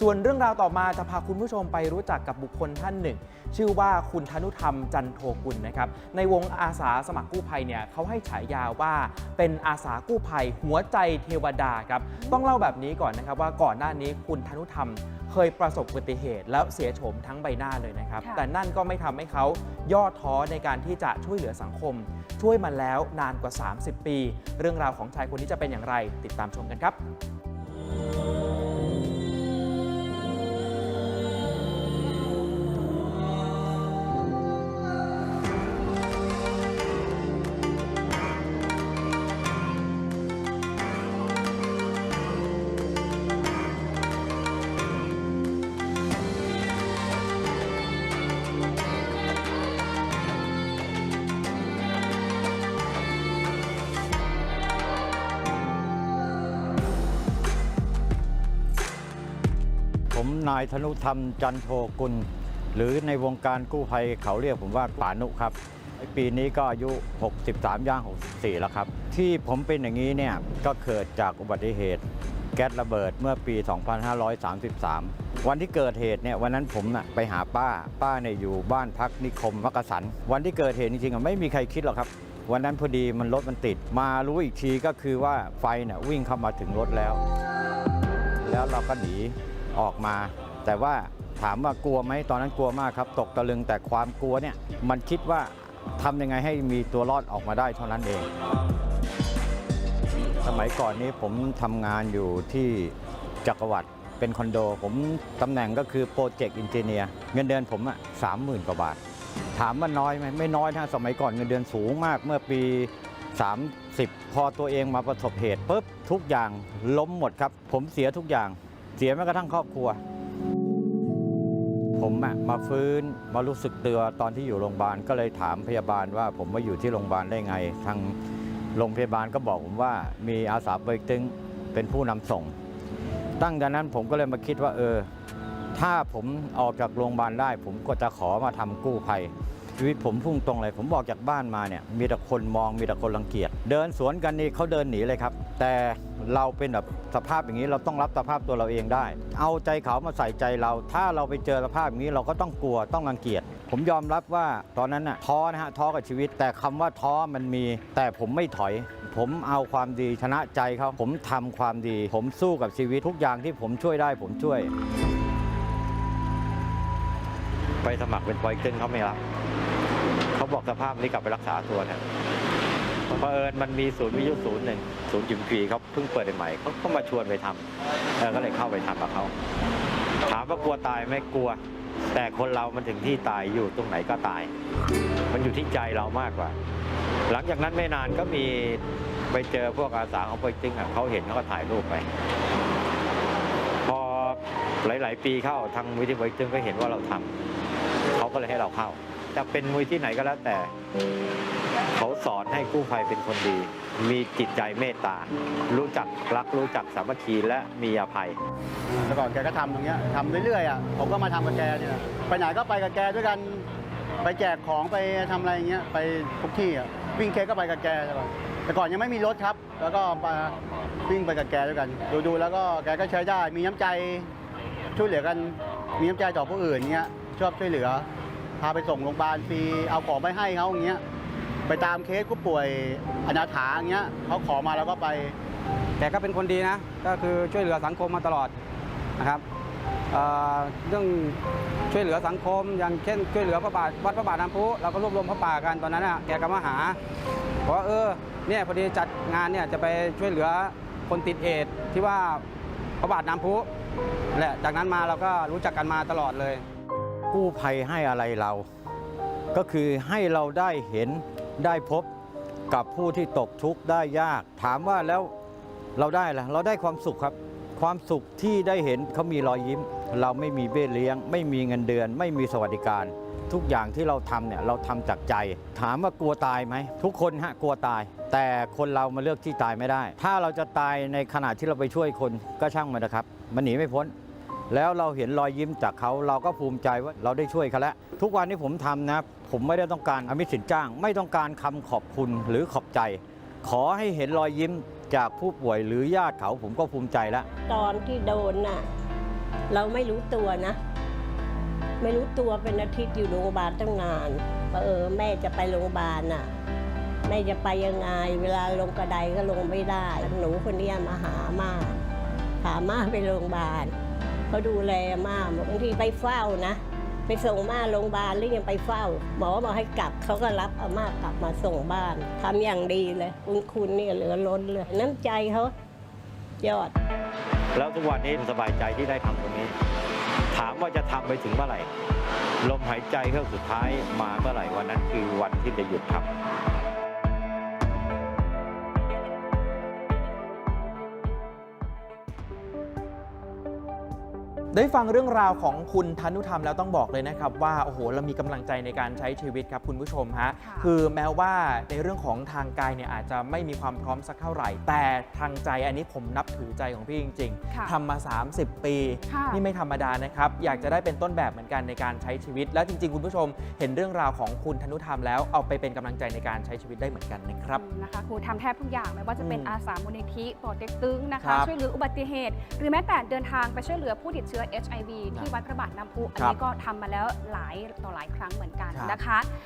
ส่วนเรื่องราวต่อมาจะพาคุณผู้ชมไปรู้จักกับบุคคลท่านหนึ่ง ชื่อว่าคุณธนุธรรมจันโทกุลนะครับ ในวงอาสาสมัครกู้ภัยเนี่ยเขาให้ฉายาว่าเป็นอาสากู้ภัยหัวใจเทวดาครับ ต้องเล่าแบบนี้ก่อนนะครับว่าก่อนหน้านี้คุณธนุธรรมเคยประสบอุบัติเหตุ แล้วเสียโฉมทั้งใบหน้าเลยนะครับค่ะแต่นั่นก็ไม่ทำให้เขาย่อท้อในการที่จะช่วยเหลือสังคม ช่วยมาแล้วนานกว่า 30 ปี เรื่องราวของชายคนนี้จะเป็นอย่างไร ติดตามชมกันครับ ผมนายธนุธรรมจันโทกุล หรือในวงการกู้ภัยเขาเรียกผมว่าป่านุครับ ปีนี้ก็อายุ 63 ย่าง 64 แล้วครับ ที่ผมเป็นอย่างนี้เนี่ยก็เกิดจากอุบัติเหตุแก๊สระเบิดเมื่อปี 2533 วันที่เกิดเหตุเนี่ยวันนั้นผมน่ะไปหาป้าป้าเนี่ยอยู่บ้านพักนิคมมักกะสัน วันที่เกิดเหตุจริงๆไม่มีใครคิดหรอกครับ วันนั้นพอดีมันรถมันติด มารู้อีกทีก็คือว่าไฟเนี่ยวิ่งเข้ามาถึงรถแล้ว แล้วเราก็หนี ออกมา แต่ว่าถามว่ากลัวไหมตอนนั้นกลัวมากครับ ตกตะลึงแต่ความกลัวเนี่ยมันคิดว่าทำยังไงให้มีตัวรอดออกมาได้เท่านั้นเอง สมัยก่อนนี้ผมทำงานอยู่ที่จักรวรรดิเป็นคอนโด ผมตำแหน่งก็คือโปรเจกต์อินเจเนียร์เงินเดือนผมอะสามหมื่นกว่าบาท ถามว่าน้อยไหมไม่น้อยนะสมัยก่อนเงินเดือนสูงมากเมื่อปี 30 พอตัวเองมาประสบเหตุปุ๊บทุกอย่างล้มหมดครับ ผมเสียทุกอย่าง เสียแม้กระทั่งครอบครัว ผมอะมาฟื้นมารู้สึกตัวตอนที่อยู่โรงพยาบาลก็เลยถามพยาบาลว่าผมมาอยู่ที่โรงพยาบาลได้ไง ทางโรงพยาบาลก็บอกผมว่ามีอาสาเบิกตึงเป็นผู้นำส่ง ตั้งแต่นั้นผมก็เลยมาคิดว่าเออ ถ้าผมออกจากโรงพยาบาลได้ ผมก็จะขอมาทำกู้ภัย ชีวิตผมพุ่งตรงเลย ผมบอกจากบ้านมาเนี่ยมีแต่คนมองมีแต่คนรังเกียจเดินสวนกันนี่เขาเดินหนีเลยครับ แต่เราเป็นแบบสภาพอย่างนี้เราต้องรับสภาพตัวเราเองได้ เอาใจเขามาใส่ใจเรา ถ้าเราไปเจอสภาพอย่างนี้เราก็ต้องกลัวต้องรังเกียจผมยอมรับว่าตอนนั้นน่ะท้อนะฮะท้อกับชีวิต แต่คำว่าท้อมันมี แต่ผมไม่ถอย ผมเอาความดีชนะใจเขาผมทำความดี ผมสู้กับชีวิตทุกอย่างที่ผมช่วยได้ผมช่วย ไปสมัครเป็นปอยตึงเขาไม่รับ บอกสภาพนี้กลับไปรักษาตัวเนี่ยเพอเอิญมันมีศูนย์วิทยุศูนย์หนึ่งศูนย์จิมพีเขาเพิ่งเปิดใหม่เขาก็มาชวนไปทำเออก็เลยเข้าไปทำกับเขาถามว่ากลัวตายไหมกลัว แต่คนเรามันถึงที่ตายอยู่ตรงไหนก็ตาย มันอยู่ที่ใจเรามากกว่า หลังจากนั้นไม่นานก็มีไปเจอพวกอาสาของปอยตึงเขาเห็นเขาก็ถ่ายรูปไป พอหลาย ๆ ปีเข้าทางมูลที่ปอยตึงก็เห็นว่าเราทำเขาก็เลยให้เราเข้า จะเป็นมูลที่ไหนก็แล้วแต่ เขาสอนให้กู้ภัยเป็นคนดี มีจิตใจเมตตา รู้จักรักรู้จักสามัคคีและมีอภัย แต่ก่อนแกก็ทำตรงเนี้ยทำเรื่อยๆอะผมก็มาทำกับแกเนี่ยไปไหนก็ไปกับแกด้วยกันไปแจกของไปทำอะไรอย่างเงี้ยไปทุกที่อะวิ่งเคก็ไปกับแกแต่ก่อนแต่ก่อนยังไม่มีรถครับ แล้วก็มาวิ่งไปกับแกด้วยกัน ดูๆแล้วก็แกก็ใช้ได้มีน้ำใจช่วยเหลือกันมีน้ำใจต่อผู้อื่นเงี้ยชอบช่วยเหลือ พาไปส่งโรงพยาบาลฟรีเอาของไปให้เขาอย่างเงี้ยไปตามเคสผู้ป่วยอนาถาอย่างเงี้ยเขาขอมาแล้วก็ไปแกก็เป็นคนดีนะ ก็คือช่วยเหลือสังคมมาตลอดนะครับเอ่อเรื่องช่วยเหลือสังคม อย่างเช่น ช่วยเหลือพระบาทวัดพระบาทน้ำพุเราก็รวบรวมพระป่ากันตอนนั้นน่ะแกก็มาหาบอกว่าเออเนี่ยพอดีจัดงานเนี่ยจะไปช่วยเหลือคนติดเอดส์ที่ว่าพระบาทน้ำพุแหละจากนั้นมาเราก็รู้จักกันมาตลอดเลย กู้ภัยให้อะไรเรา ก็คือให้เราได้เห็นได้พบกับผู้ที่ตกทุกข์ได้ยาก ถามว่าแล้วเราได้ละเราได้ความสุขครับ ความสุขที่ได้เห็นเขามีรอยยิ้ม เราไม่มีเบี้ยเลี้ยง ไม่มีเงินเดือน ไม่มีสวัสดิการ ทุกอย่างที่เราทำเนี่ยเราทำจากใจ ถามว่ากลัวตายไหมทุกคนฮะกลัวตาย แต่คนเรามาเลือกที่ตายไม่ได้ ถ้าเราจะตายในขณะที่เราไปช่วยคนก็ช่างมันนะครับ มันหนีไม่พ้น แล้วเราเห็นรอยยิ้มจากเขาเราก็ภูมิใจว่าเราได้ช่วยเขาแล้วทุกวันที่ผมทำนะผมไม่ได้ต้องการอมิสินจ้าง ไม่ต้องการคำขอบคุณหรือขอบใจ ขอให้เห็นรอยยิ้มจากผู้ป่วยหรือญาติเขาผมก็ภูมิใจแล้ว ตอนที่โดนน่ะเราไม่รู้ตัวนะ ไม่รู้ตัวเป็นอาทิตย์อยู่โรงพยาบาลตั้งนานเออแม่จะไปโรงพยาบาลน่ะแม่จะไปยังไง เวลาลงกระไดก็ลงไม่ได้หนูคนนี้มาหามาพามาไปโรงพยาบาล เขาดูแลมากบางทีไปเฝ้านะ ไปส่งมาโรงพยาบาลหรือยังไปเฝ้า หมอบอกให้กลับเขาก็รับอาม่ากลับมาส่งบ้านทำอย่างดีเลยคุณคุณเนี่ยเหลือล้นเลยน้ำใจเขายอด แล้วทุกวันนี้สบายใจที่ได้ทำตรงนี้ ถามว่าจะทำไปถึงเมื่อไหร่ลมหายใจเครื่องสุดท้ายมาเมื่อไหร่วันนั้นคือวันที่จะหยุดทำ ได้ฟังเรื่องราวของคุณธนุธรรมแล้วต้องบอกเลยนะครับว่าโอ้โหเรามีกำลังใจในการใช้ชีวิตครับคุณผู้ชมฮะค่ะคือแม้ว่าในเรื่องของทางกายเนี่ยอาจจะไม่มีความพร้อมสักเท่าไหร่ แต่ทางใจอันนี้ผมนับถือใจของพี่จริงค่ะๆทำมา 30 ปีค่ะนี่ไม่ธรรมดานะครับอยากจะได้เป็นต้นแบบเหมือนกันในการใช้ชีวิต แล้วจริง ๆ คุณผู้ชม เห็นเรื่องราวของคุณธนุธรรมแล้วเอาไปเป็นกำลังใจในการใช้ชีวิตได้เหมือนกันนะครับอืมนะคะครูทำแทบทุกอย่างไม่ว่าจะเป็นอืมอาสามูลนิธิปอเต็กตึงนะครัคะบช่วยเหลืออุบัติเหตุ หรือแม้แต่เดินทางไปช่วยเหลือผู้ติดเชื้อ HIV นะที่วัดพระบาทน้ำพุอันครับนี้ก็ทำมาแล้วหลายต่อหลายครั้งเหมือนกันครับนะคะ